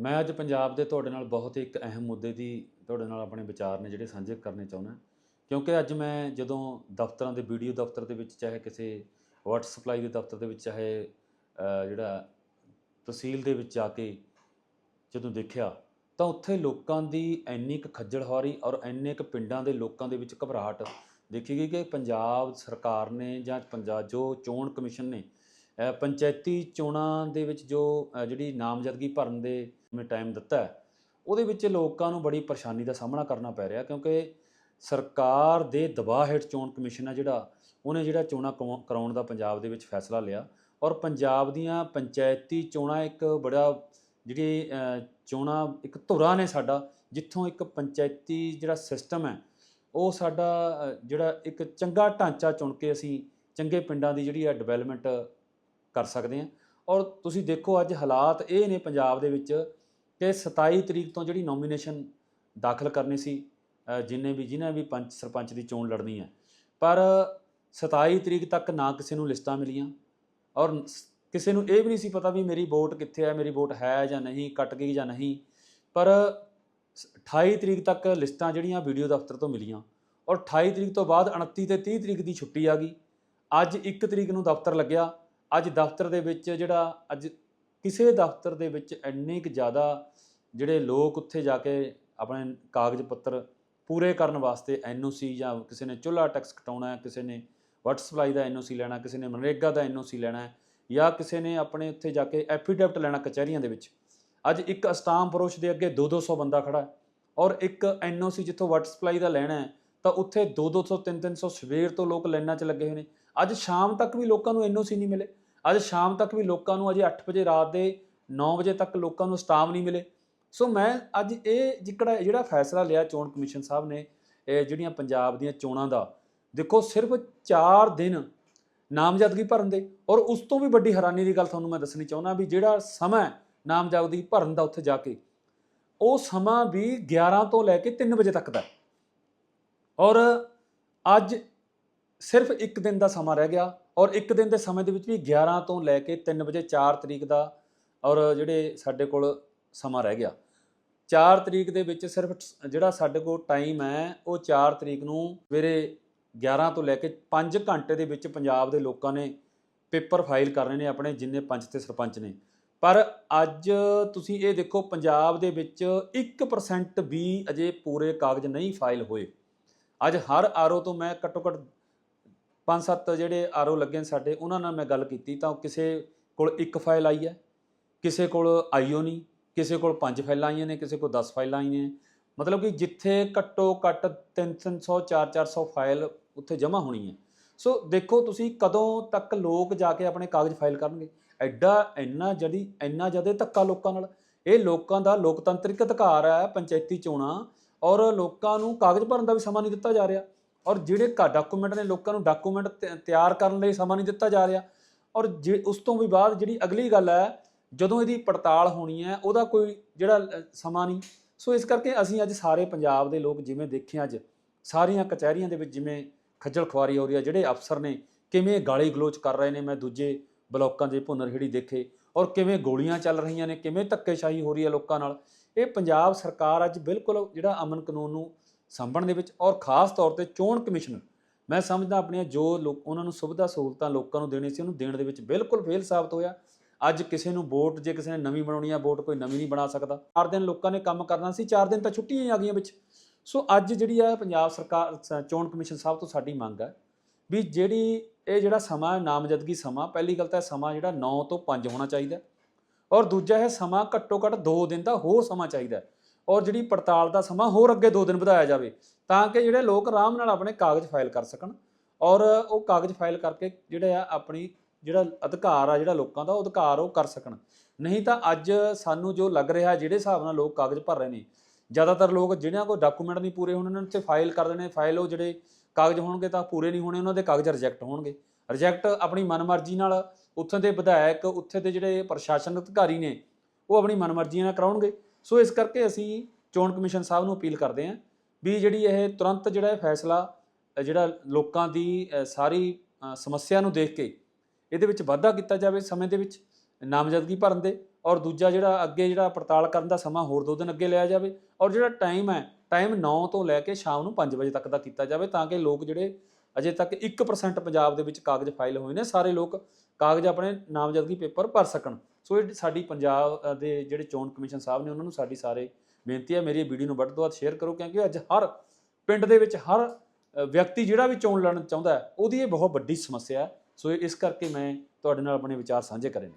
ਮੈਂ ਅੱਜ ਪੰਜਾਬ ਦੇ ਤੁਹਾਡੇ ਨਾਲ ਬਹੁਤ ਇੱਕ ਅਹਿਮ ਮੁੱਦੇ ਦੀ ਤੁਹਾਡੇ ਨਾਲ ਆਪਣੇ ਵਿਚਾਰ ਨੇ ਜਿਹੜੇ ਸਾਂਝੇ ਕਰਨੇ ਚਾਹੁੰਦਾ। ਕਿਉਂਕਿ ਅੱਜ ਮੈਂ ਜਦੋਂ ਦਫ਼ਤਰਾਂ ਦੇ ਵੀਡੀਓ ਦਫ਼ਤਰ ਦੇ ਵਿੱਚ ਚਾਹੇ ਕਿਸੇ ਵਾਟਰ ਸਪਲਾਈ ਦੇ ਦਫ਼ਤਰ ਦੇ ਵਿੱਚ ਚਾਹੇ ਜਿਹੜਾ ਤਹਿਸੀਲ ਦੇ ਵਿੱਚ ਜਾ ਕੇ ਜਦੋਂ ਦੇਖਿਆ, ਤਾਂ ਉੱਥੇ ਲੋਕਾਂ ਦੀ ਇੰਨੀ ਕੁ ਖੱਜਲ ਖੁਆਰੀ ਔਰ ਇੰਨੇ ਕੁ ਪਿੰਡਾਂ ਦੇ ਲੋਕਾਂ ਦੇ ਵਿੱਚ ਘਬਰਾਹਟ ਦੇਖੀ ਗਈ ਕਿ ਪੰਜਾਬ ਸਰਕਾਰ ਨੇ ਜਾਂ ਪੰਜਾਬ ਜੋ ਚੋਣ ਕਮਿਸ਼ਨ ਨੇ ਪੰਚਾਇਤੀ ਚੋਣਾਂ ਦੇ ਵਿੱਚ ਜੋ ਜਿਹੜੀ ਨਾਮਜ਼ਦਗੀ ਭਰਨ ਦੇ ਮੈਂ ਟਾਈਮ ਦਿੱਤਾ ਉਹਦੇ ਵਿੱਚ ਲੋਕਾਂ ਨੂੰ ਬੜੀ ਪਰੇਸ਼ਾਨੀ ਦਾ ਸਾਹਮਣਾ ਕਰਨਾ ਪੈ ਰਿਹਾ ਕਿਉਂਕਿ ਸਰਕਾਰ ਦੇ ਦਬਾਅ ਹੇਠ ਚੋਣ ਕਮਿਸ਼ਨ ਹੈ ਜਿਹੜਾ, ਉਹਨੇ ਜਿਹੜਾ ਚੋਣਾਂ ਕਰਵਾ- ਕਰਾਉਣ ਦਾ ਪੰਜਾਬ ਦੇ ਵਿੱਚ ਫੈਸਲਾ ਲਿਆ ਔਰ ਪੰਜਾਬ ਦੀਆਂ ਪੰਚਾਇਤੀ ਚੋਣਾਂ ਇੱਕ ਬੜਾ ਜਿਹੜੀ ਚੋਣਾਂ ਇੱਕ ਧੁਰਾ ਨੇ ਸਾਡਾ, ਜਿੱਥੋਂ ਇੱਕ ਪੰਚਾਇਤੀ ਜਿਹੜਾ ਸਿਸਟਮ ਹੈ, ਉਹ ਸਾਡਾ ਜਿਹੜਾ ਇੱਕ ਚੰਗਾ ਢਾਂਚਾ ਚੁਣ ਕੇ ਅਸੀਂ ਚੰਗੇ ਪਿੰਡਾਂ ਦੀ ਜਿਹੜੀ ਹੈ ਡਿਵੈਲਪਮੈਂਟ ਕਰ ਸਕਦੇ ਹਾਂ ਔਰ ਤੁਸੀਂ ਦੇਖੋ ਅੱਜ ਹਾਲਾਤ ਇਹ ਨੇ ਪੰਜਾਬ ਦੇ ਵਿੱਚ ਕਿ 27 ਤਰੀਕ ਤੋਂ ਜਿਹੜੀ ਨੋਮੀਨੇਸ਼ਨ ਦਾਖਲ ਕਰਨੀ ਸੀ ਅ, ਜਿੰਨੇ ਵੀ ਜਿਨ੍ਹਾਂ ਵੀ ਪੰਚ ਸਰਪੰਚ ਦੀ ਚੋਣ ਲੜਨੀ ਹੈ। ਪਰ 27 ਤਰੀਕ ਤੱਕ ਨਾ ਕਿਸੇ ਨੂੰ ਲਿਸਟਾਂ ਮਿਲੀਆਂ ਔਰ ਕਿਸੇ ਨੂੰ ਇਹ ਵੀ ਨਹੀਂ ਸੀ ਪਤਾ ਵੀ ਮੇਰੀ ਵੋਟ ਕਿੱਥੇ ਹੈ ਮੇਰੀ ਵੋਟ ਹੈ ਜਾਂ ਨਹੀਂ ਕੱਟ ਗਈ ਜਾਂ ਨਹੀਂ। ਪਰ ਸ- 28 ਤਰੀਕ ਤੱਕ ਲਿਸਟਾਂ ਜਿਹੜੀਆਂ ਵੀਡੀਓ ਦਫ਼ਤਰ ਤੋਂ ਮਿਲੀਆਂ ਔਰ 28 ਤਰੀਕ ਤੋਂ ਬਾਅਦ 29 ਤੇ 30 ਤਰੀਕ ਦੀ ਛੁੱਟੀ ਆ ਗਈ। ਅੱਜ 1 ਤਰੀਕ ਨੂੰ ਦਫ਼ਤਰ ਲੱਗਿਆ। ਅੱਜ ਦਫ਼ਤਰ ਦੇ ਵਿੱਚ ਜਿਹੜਾ ਅੱਜ ਕਿਸੇ ਦਫ਼ਤਰ ਦੇ ਵਿੱਚ ਇੰਨੇ ਕੁ ਜ਼ਿਆਦਾ ਜਿਹੜੇ ਲੋਕ ਉੱਥੇ ਜਾ ਕੇ ਆਪਣੇ ਕਾਗਜ਼ ਪੱਤਰ ਪੂਰੇ ਕਰਨ ਵਾਸਤੇ ਐਨਓਸੀ ਜਾਂ ਕਿਸੇ ਨੇ ਚੁੱਲ੍ਹਾ ਟੈਕਸ ਕਟਾਉਣਾ ਹੈ, ਕਿਸੇ ਨੇ ਵਾਟਰ ਸਪਲਾਈ ਦਾ ਐਨਓਸੀ ਲੈਣਾ ਕਿਸੇ ਨੇ ਮਨਰੇਗਾ ਦਾ ਐਨਓਸੀ ਲੈਣਾ ਹੈ ਜਾਂ ਕਿਸੇ ਨੇ ਆਪਣੇ ਉੱਥੇ ਜਾ ਕੇ ਐਫੀਡੈਵਿਟ ਲੈਣਾ ਕਚਹਿਰੀਆਂ ਦੇ ਵਿੱਚ, ਅੱਜ ਇੱਕ ਅਸਟਾਮ ਪਰੋਸ਼ ਦੇ ਅੱਗੇ 2-200 ਬੰਦਾ ਖੜਾ ਹੈ ਔਰ ਇੱਕ ਐਨਓਸੀ ਜਿੱਥੋਂ ਵਾਟਰ ਸਪਲਾਈ ਦਾ ਲੈਣਾ ਹੈ, ਤਾਂ ਉੱਥੇ 2-200 3-300 ਸਵੇਰ ਤੋਂ ਲੋਕ ਲਾਈਨਾਂ 'ਚ ਲੱਗੇ ਹੋਏ ਨੇ। ਅੱਜ ਸ਼ਾਮ ਤੱਕ ਵੀ ਲੋਕਾਂ ਨੂੰ ਐਨਓਸੀ ਨਹੀਂ ਮਿਲੇ। ਅੱਜ ਸ਼ਾਮ ਤੱਕ ਵੀ ਲੋਕਾਂ ਨੂੰ ਅਜੇ 8 ਵਜੇ ਰਾਤ ਦੇ 9 ਵਜੇ ਤੱਕ ਲੋਕਾਂ ਨੂੰ ਸਟਾਮ ਨਹੀਂ ਮਿਲੇ। ਸੋ ਮੈਂ ਅੱਜ ਇਹ ਜਿਹੜਾ ਜਿਹੜਾ ਫੈਸਲਾ ਲਿਆ ਚੋਣ ਕਮਿਸ਼ਨ ਸਾਹਿਬ ਨੇ, ਇਹ ਜਿਹੜੀਆਂ ਪੰਜਾਬ ਦੀਆਂ ਚੋਣਾਂ ਦਾ, ਦੇਖੋ ਸਿਰਫ 4 ਦਿਨ ਨਾਮਜ਼ਦਗੀ ਭਰਨ ਦੇ, ਔਰ ਉਸ ਤੋਂ ਵੀ ਵੱਡੀ ਹੈਰਾਨੀ ਦੀ ਗੱਲ ਤੁਹਾਨੂੰ ਮੈਂ ਦੱਸਣੀ ਚਾਹੁੰਦਾ ਵੀ ਜਿਹੜਾ ਸਮਾਂ ਨਾਮਜ਼ਦਗੀ ਭਰਨ ਦਾ ਉੱਥੇ ਜਾ ਕੇ, ਉਹ ਸਮਾਂ ਵੀ 11 ਤੋਂ ਲੈ ਕੇ 3 ਵਜੇ ਤੱਕ ਦਾ ਔਰ ਅੱਜ ਸਿਰਫ ਇੱਕ ਦਿਨ ਦਾ ਸਮਾਂ ਰਹਿ ਗਿਆ, ਔਰ ਇੱਕ ਦਿਨ ਦੇ ਸਮੇਂ ਦੇ ਵਿੱਚ ਵੀ 11 ਤੋਂ ਲੈ ਕੇ 3 ਵਜੇ 4 ਤਰੀਕ ਦਾ, ਔਰ ਜਿਹੜੇ ਸਾਡੇ ਕੋਲ ਸਮਾਂ ਰਹਿ ਗਿਆ। 4 ਤਰੀਕ ਦੇ ਵਿੱਚ ਸਿਰਫ ਜਿਹੜਾ ਸਾਡੇ ਕੋਲ ਟਾਈਮ ਹੈ, ਉਹ 4 ਤਰੀਕ ਨੂੰ ਸਵੇਰੇ 11 ਤੋਂ ਲੈ ਕੇ 5 ਘੰਟੇ ਦੇ ਵਿੱਚ ਪੰਜਾਬ ਦੇ ਲੋਕਾਂ ਨੇ ਪੇਪਰ ਫਾਈਲ ਕਰਨੇ ਨੇ ਆਪਣੇ, ਜਿੰਨੇ ਪੰਚ ਤੇ ਸਰਪੰਚ ਨੇ। ਪਰ ਅੱਜ ਤੁਸੀਂ ਇਹ ਦੇਖੋ, ਪੰਜਾਬ ਦੇ ਵਿੱਚ 1% ਵੀ ਅਜੇ ਪੂਰੇ ਕਾਗਜ਼ ਨਹੀਂ ਫਾਈਲ ਹੋਏ। ਅੱਜ ਹਰ ਆਰਓ ਤੋਂ ਮੈਂ ਘੱਟੋ ਘੱਟ ਪੰਜ ਸੱਤ ਜਿਹੜੇ ਆਰਓ ਲੱਗੇ ਨੇ ਸਾਡੇ, ਉਹਨਾਂ ਨਾਲ ਮੈਂ ਗੱਲ ਕੀਤੀ ਤਾਂ ਕਿਸੇ ਕੋਲ ਇੱਕ ਫਾਈਲ ਆਈ ਹੈ, ਕਿਸੇ ਕੋਲ ਆਈਓ ਨਹੀਂ। ਕਿਸੇ ਕੋਲ ਪੰਜ ਫਾਈਲਾਂ ਆਈਆਂ ਨੇ, ਕਿਸੇ ਕੋਲ 10 ਫਾਈਲਾਂ ਆਈਆਂ ਨੇ। ਮਤਲਬ ਕਿ ਜਿੱਥੇ ਘੱਟੋ ਘੱਟ 3-300 4-400 ਫਾਈਲ ਉੱਥੇ ਜਮ੍ਹਾਂ ਹੋਣੀ ਹੈ ਸੋ ਦੇਖੋ ਤੁਸੀਂ ਕਦੋਂ ਤੱਕ ਲੋਕ ਜਾ ਕੇ ਆਪਣੇ ਕਾਗਜ਼ ਫਾਈਲ ਕਰਨਗੇ। ਐਡਾ ਇੰਨਾ ਜਦੀ ਇੰਨਾ ਜ਼ਿਆਦਾ ਧੱਕਾ ਲੋਕਾਂ ਨਾਲ। ਇਹ ਲੋਕਾਂ ਦਾ ਲੋਕਤੰਤਰਿਕ ਅਧਿਕਾਰ ਹੈ, ਪੰਚਾਇਤੀ ਚੋਣਾਂ, ਔਰ ਲੋਕਾਂ ਨੂੰ ਕਾਗਜ਼ ਭਰਨ ਦਾ ਵੀ ਸਮਾਂ ਨਹੀਂ ਦਿੱਤਾ ਜਾ ਰਿਹਾ। ਔਰ ਜਿਹੜੇ ਕਾ ਡਾਕੂਮੈਂਟ ਨੇ, ਲੋਕਾਂ ਨੂੰ ਡਾਕੂਮੈਂਟ ਤਿਆਰ ਕਰਨ ਲਈ ਸਮਾਂ ਨਹੀਂ ਦਿੱਤਾ ਜਾ ਰਿਹਾ। ਔਰ ਜੇ, ਉਸ ਤੋਂ ਵੀ ਬਾਅਦ ਜਿਹੜੀ ਅਗਲੀ ਗੱਲ ਹੈ ਜਦੋਂ ਇਹਦੀ ਪੜਤਾਲ ਹੋਣੀ ਹੈ, ਉਹਦਾ ਕੋਈ ਜਿਹੜਾ ਸਮਾਂ ਨਹੀਂ। ਸੋ ਇਸ ਕਰਕੇ ਅਸੀਂ ਅੱਜ ਸਾਰੇ ਪੰਜਾਬ ਦੇ ਲੋਕ ਜਿਵੇਂ ਦੇਖੇ ਅੱਜ, ਸਾਰੀਆਂ ਕਚਹਿਰੀਆਂ ਦੇ ਵਿੱਚ ਜਿਵੇਂ ਖੱਜਲ ਖੁਆਰੀ ਹੋ ਰਹੀ ਹੈ, ਜਿਹੜੇ ਅਫਸਰ ਨੇ ਕਿਵੇਂ ਗਾਲੀ ਗਲੋਚ ਕਰ ਰਹੇ ਨੇ, ਮੈਂ ਦੂਜੇ ਬਲਾਕਾਂ ਦੇ ਭੁੰਨਰਹੇੜੀ ਦੇਖੇ, ਔਰ ਕਿਵੇਂ ਗੋਲੀਆਂ ਚੱਲ ਰਹੀਆਂ ਨੇ, ਕਿਵੇਂ ਧੱਕੇਸ਼ਾਹੀ ਹੋ ਰਹੀ ਹੈ ਲੋਕਾਂ ਨਾਲ, ਇਹ ਪੰਜਾਬ ਸਰਕਾਰ ਅੱਜ ਬਿਲਕੁਲ ਜਿਹੜਾ ਅਮਨ ਕਾਨੂੰਨ ਨੂੰ ਸੰਭਣ ਦੇ ਵਿੱਚ, ਔਰ ਖਾਸ ਤੌਰ ਤੇ ਚੋਣ ਕਮਿਸ਼ਨ, ਮੈਂ ਸਮਝਦਾ ਆਪਣੀਆਂ ਜੋ ਲੋਕ, ਉਹਨਾਂ ਨੂੰ ਸੁਵਿਧਾ ਸਹੂਲਤਾਂ ਲੋਕਾਂ ਨੂੰ ਦੇਣੀ ਸੀ, ਉਹਨੂੰ ਦੇਣ ਦੇ ਵਿੱਚ ਬਿਲਕੁਲ ਫੇਲ ਸਾਬਤ ਹੋਇਆ। ਅੱਜ ਕਿਸੇ ਨੂੰ ਵੋਟ, ਜੇ ਕਿਸੇ ਨੇ ਨਵੀਂ ਬਣਾਉਣੀ ਆ ਵੋਟ, ਕੋਈ ਨਵੀਂ ਨਹੀਂ ਬਣਾ ਸਕਦਾ। ਚਾਰ ਦਿਨ ਲੋਕਾਂ ਨੇ ਕੰਮ ਕਰਨਾ ਸੀ, ਚਾਰ ਦਿਨ ਤਾਂ ਛੁੱਟੀਆਂ ਹੀ ਆ ਗਈਆਂ ਵਿੱਚ। ਸੋ ਅੱਜ ਜਿਹੜੀ ਆ ਪੰਜਾਬ ਸਰਕਾਰ ਸ- ਚੋਣ ਕਮਿਸ਼ਨ ਸਾਹਿਬ ਤੋਂ ਸਾਡੀ ਮੰਗ ਹੈ ਵੀ ਜਿਹੜੀ ਇਹ ਜਿਹੜਾ ਸਮਾਂ, ਨਾਮਜ਼ਦਗੀ ਸਮਾਂ, ਪਹਿਲੀ ਗੱਲ ਤਾਂ ਇਹ ਸਮਾਂ ਜਿਹੜਾ 9 ਤੋਂ 5 ਹੋਣਾ ਚਾਹੀਦਾ। ਔਰ ਦੂਜਾ ਇਹ ਸਮਾਂ ਘੱਟੋ ਘੱਟ 2 ਦਿਨ ਦਾ ਹੋਰ ਸਮਾਂ ਚਾਹੀਦਾ। ਔਰ ਜਿਹੜੀ ਪੜਤਾਲ ਦਾ ਸਮਾਂ, ਹੋਰ ਅੱਗੇ 2 ਦਿਨ ਵਧਾਇਆ ਜਾਵੇ, ਤਾਂ ਕਿ ਜਿਹੜੇ ਲੋਕ ਆਰਾਮ ਨਾਲ ਆਪਣੇ ਕਾਗਜ਼ ਫਾਈਲ ਕਰ ਸਕਣ। ਔਰ ਉਹ ਕਾਗਜ਼ ਫਾਈਲ ਕਰਕੇ ਜਿਹੜੇ ਆ ਆਪਣੀ ਜਿਹੜਾ ਅਧਿਕਾਰ ਆ ਜਿਹੜਾ ਲੋਕਾਂ ਦਾ, ਉਹ ਅਧਿਕਾਰ ਉਹ ਕਰ ਸਕਣ। ਨਹੀਂ ਤਾਂ ਅੱਜ ਸਾਨੂੰ ਜੋ ਲੱਗ ਰਿਹਾ, ਜਿਹੜੇ ਹਿਸਾਬ ਨਾਲ ਲੋਕ ਕਾਗਜ਼ ਭਰ ਰਹੇ ਨੇ, ਜ਼ਿਆਦਾਤਰ ਲੋਕ ਜਿਹੜਿਆਂ ਕੋਲ ਡਾਕੂਮੈਂਟ ਨਹੀਂ ਪੂਰੇ ਹੋਣ, ਉਹਨਾਂ ਤੇ ਫਾਈਲ ਕਰ ਦੇਣੇ। ਫਾਈਲ ਉਹ ਜਿਹੜੇ ਕਾਗਜ਼ ਹੋਣਗੇ ਤਾਂ ਪੂਰੇ ਨਹੀਂ ਹੋਣੇ, ਉਹਨਾਂ ਦੇ ਕਾਗਜ਼ ਰਿਜੈਕਟ ਹੋਣਗੇ। ਰਿਜੈਕਟ ਆਪਣੀ ਮਨਮਰਜ਼ੀ ਨਾਲ ਉੱਥੇ ਦੇ ਵਿਧਾਇਕ, ਉੱਥੇ ਦੇ ਜਿਹੜੇ ਪ੍ਰਸ਼ਾਸਨ ਅਧਿਕਾਰੀ ਨੇ, ਉਹ ਆਪਣੀ ਮਨਮਰਜ਼ੀ ਨਾਲ ਕਰਾਉਣਗੇ। ਸੋ ਇਸ ਕਰਕੇ ਅਸੀਂ ਚੋਣ ਕਮਿਸ਼ਨ ਸਾਹਿਬ ਨੂੰ ਅਪੀਲ ਕਰਦੇ ਹਾਂ ਵੀ ਜਿਹੜੀ ਇਹ ਤੁਰੰਤ ਜਿਹੜਾ ਇਹ ਫੈਸਲਾ, ਜਿਹੜਾ ਲੋਕਾਂ ਦੀ ਸਾਰੀ ਸਮੱਸਿਆ ਨੂੰ ਦੇਖ ਕੇ ਇਹਦੇ ਵਿੱਚ ਵਾਧਾ ਕੀਤਾ ਜਾਵੇ ਸਮੇਂ ਦੇ ਵਿੱਚ, ਨਾਮਜ਼ਦਗੀ ਭਰਨ ਦੇ ਔਰ ਦੂਜਾ ਜਿਹੜਾ ਅੱਗੇ ਜਿਹੜਾ ਪੜਤਾਲ ਕਰਨ ਦਾ ਸਮਾਂ ਹੋਰ ਦੋ ਦਿਨ ਅੱਗੇ ਲਿਆ ਜਾਵੇ ਔਰ ਜਿਹੜਾ ਟਾਈਮ ਹੈ ਟਾਈਮ 9 ਤੋਂ ਲੈ ਕੇ ਸ਼ਾਮ ਨੂੰ 5 ਵਜੇ ਤੱਕ ਦਾ ਕੀਤਾ ਜਾਵੇ ਤਾਂ ਕਿ ਲੋਕ ਜਿਹੜੇ ਅਜੇ ਤੱਕ 1% ਪੰਜਾਬ ਦੇ ਵਿੱਚ ਕਾਗਜ਼ ਫਾਈਲ ਹੋਏ ਨੇ, ਸਾਰੇ ਲੋਕ ਕਾਗਜ਼ ਆਪਣੇ ਨਾਮਜ਼ਦਗੀ ਪੇਪਰ ਭਰ ਸਕਣ। ਸੋ ਇਹ ਸਾਡੀ ਪੰਜਾਬ ਦੇ ਜਿਹੜੇ ਚੋਣ ਕਮਿਸ਼ਨ ਸਾਹਿਬ ਨੇ ਉਹਨਾਂ ਨੂੰ ਸਾਡੀ ਸਾਰੇ ਬੇਨਤੀ ਹੈ, ਮੇਰੀ ਇਹ ਵੀਡੀਓ ਨੂੰ ਵੱਧ ਤੋਂ ਵੱਧ ਸ਼ੇਅਰ ਕਰੋ ਕਿਉਂਕਿ ਅੱਜ ਹਰ ਪਿੰਡ ਦੇ ਵਿੱਚ ਹਰ ਵਿਅਕਤੀ ਜਿਹੜਾ ਵੀ ਚੋਣ ਲੜਨ ਚਾਹੁੰਦਾ ਉਹਦੀ ਇਹ ਬਹੁਤ ਵੱਡੀ ਸਮੱਸਿਆ ਹੈ। ਸੋ ਇਸ ਕਰਕੇ ਮੈਂ ਤੁਹਾਡੇ ਨਾਲ ਆਪਣੇ ਵਿਚਾਰ ਸਾਂਝੇ ਕਰੇ ਨੇ।